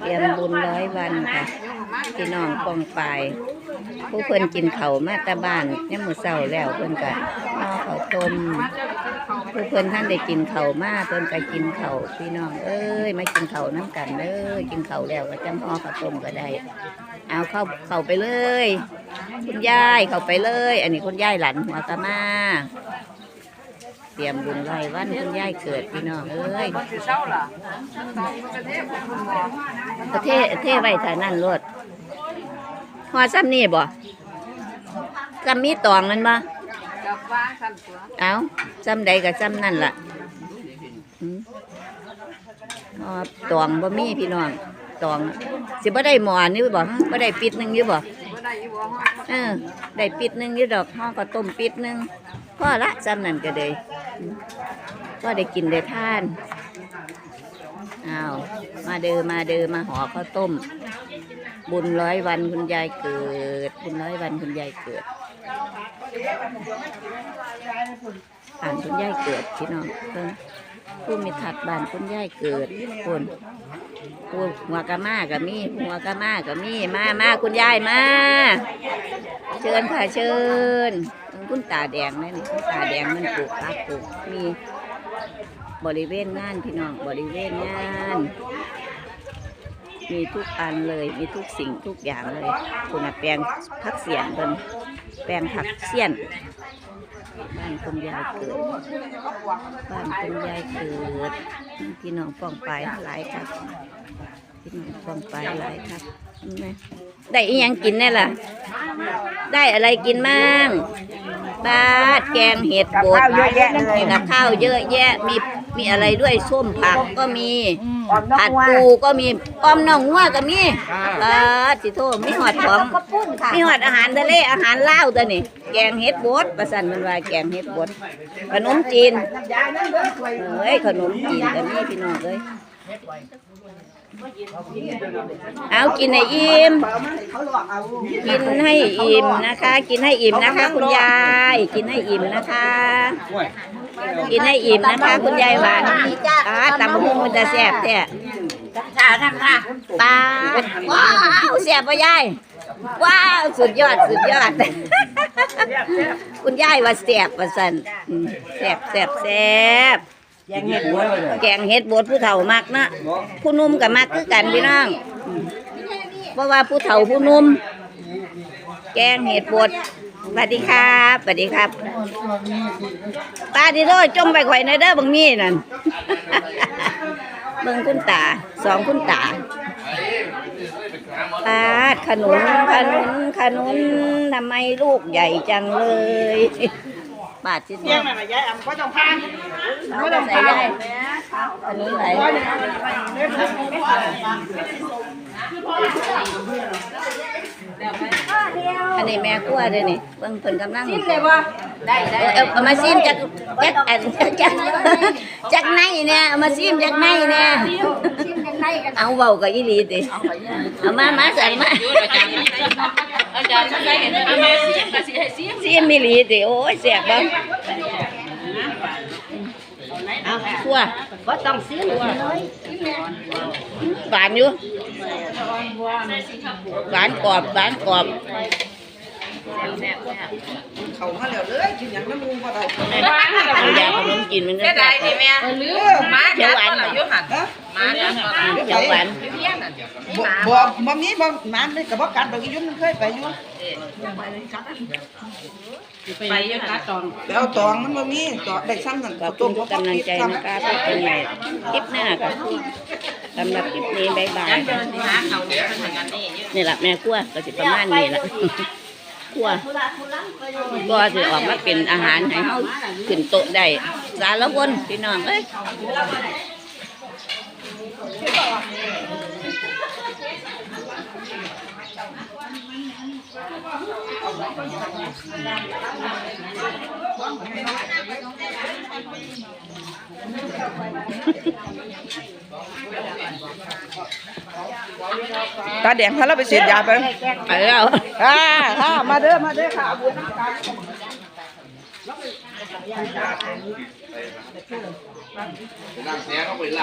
เตรียมบุญร้อยวันค่ะพี่น้องกองปลาย ผู้เพิ่นกินเขามาตาบ้านเนี่ยมือเช้าแล้วเพิ่นก็ห่อข้าวต้มผู้เพิ่นท่านได้กินเขามาเพิ่นก็กินเขาพี่น้อง เอ้ยมากินเขาน้ำกันเด้อกินเขาแล้วก็จังห่อข้าต้มก็ได้ เอาเข้าเข้าไปเลย คุณยายเข้าไปเลย อันนี้คุณยายหลานหัวตามา เตรียมบุญร้อยวันคุณยายเกิดพี่น้องเอ้ยสิเศร้าล่ะประเทศเทไว้ท่านั่นรถหัวซ้ำนี่บ่ซ้ำมีตองมันบ่กับว่นตัวเอาซ้ำใดก็ซ้ำนั่นล่ะตองบ่มีพี่น้องตองสิบ่ได้หมอนี่บ่บ่ได้ปิดหนึงอยู่บ่บ่ได้อีบ่ฮอดเออได้ปิดหนึงอยู่ดอกห่องก็ต้มปิดหนึงพ่อละซ้ำนั่นก็เลย ก็ได้กินได้ทานอ้าวมาเด้อมาเด้อมาหอข้าวต้ม บุญร้อยวันคุณยายเกิด บุญร้อยวันคุณยายเกิดผ่านคุณยายเกิดพี่น้องเพิ่น ผู้มีถัดบ้านคุณยายเกิดคนผู้หัวกะมากับมีหัวกะมากับมีมามาคุณยายมา เชิญค่ะเชิญคุณตาแดงนั่นคุณตาแดงมันปลูกพักปลูกมีบริเวณงานพี่น้องบริเวณงาน มีทุกอันเลยมีทุกสิ่งทุกอย่างเลย คุณแปลงผักเสียนเป็นแปลงผักเสียน บ้านคุณยายเกิดบ้านคุณยายเกิดพี่น้องป้องไปายหลายครับพี่น้องป้องไปายหลายครับเห็นไหมได้อีหยังกินแน่ล่ะ ได้อะไรกินมั่งบาดแกงเห็ดบดเยอะแยะเลยกับข้าวเยอะแยะมี มีอะไรด้วยส้มผักก็มีอ่อนน้อผังดว่าปูก็มีอ้อมน่องงัวก็มีบาดสิโทมีหอดของก็ปุ้นค่ะมีหอดอาหารทะเลอาหารลาวตัวนี่แกงเห็ดบดประสันมันว่าแกงเห็ดบดขนมจีนยายนั่นเบิ่งถ้วยเอ้ยขนมจีนก็มีพี่น้องเอ้ย เอากินให้อิ่มเขาหลอกเอากินให้อิ่มนะคะ กินให้อิ่มนะคะ คุณยาย กินให้อิ่มนะคะ กินให้อิ่มนะคะ คุณยายหวานอ่าตำบักหุ่งมันจะแซ่บแท้จ้าท่านค่ะปลาว้าวแซ่บปะยายว้าวสุดยอดสุดยอด คุณยายว่าแซ่บว่าสันอืมแซ่บแซ่บแซ่บ แยงเห็ดบวแกงเฮ็ดบดผู้เฒ่ามักนะผู้นุ่มก็มักคือกันพี่น้องเพราะว่าผู้เฒ่าผู้นุ่มแกงเห็ดบดสวัสดีครับสวัสดีครับตาดีโดจมไปข่อยในเด้อบังมีนั่นเบิ่งคุณตาสองคุณตาปาดขนุนขนุนขนุนทำไมลูกใหญ่จังเลย ปาดชิ้นแยงนั่นน่ะยายอำก็ต้องพานไม่ต้องใส่ได้ขนุนไหลอันนี้แม่กลัวเด้อนี่เซิมจากจากอันจากจากในเนี่ยเอามาซิมจากในเนี่ยเอาเบากับอีหลีติเอามามาใส่มาอาจารย์ได้เห็นเอามาเสียงก็สิให้เสียงซิมอีหลีติโอ้ยแซ่บบ่เอาคั่วบ่ต้องเสียงเลยหวานอยู่หวานกรอบหวานกรอบเขามาแล้วเลยกินหยังน้ำมูกบ่ได้เอายาขนมจีนมันจะแซ่บกว่าลืมมาเขียวหวานบ่อยู่หั่นมาจังอืมเขียวหวาน บ่บ่บ่มีบ่น้ำเลยก็บ่กัดดอกอียุ่นมันเคยไปอยู่ไปยังกัดตอน แล้วตองมันบ่มีตองได้ซ้ำนั่นขอบคุณทุกกำลังใจนะคะพบกันใหม่คลิปหน้าค่ะสำหรับคลิปนี้บ๊ายบายเดินหาเขาเนี่ยเป็นอย่างนั้นนี่นี่แหละแม่ครัวก็สิประมาณนี้แหละครัวก็จะออกมาเป็นอาหารให้เฮาขึ้นโต๊ะได้สารวนพี่น้องเอ้ย ตาแดงพาเราไปเสียยาไปไปแล้วค่ะค่ะมาเด้อมาเด้อค่ะบุญน้ำกันนั่งเสียเขาไปล้าง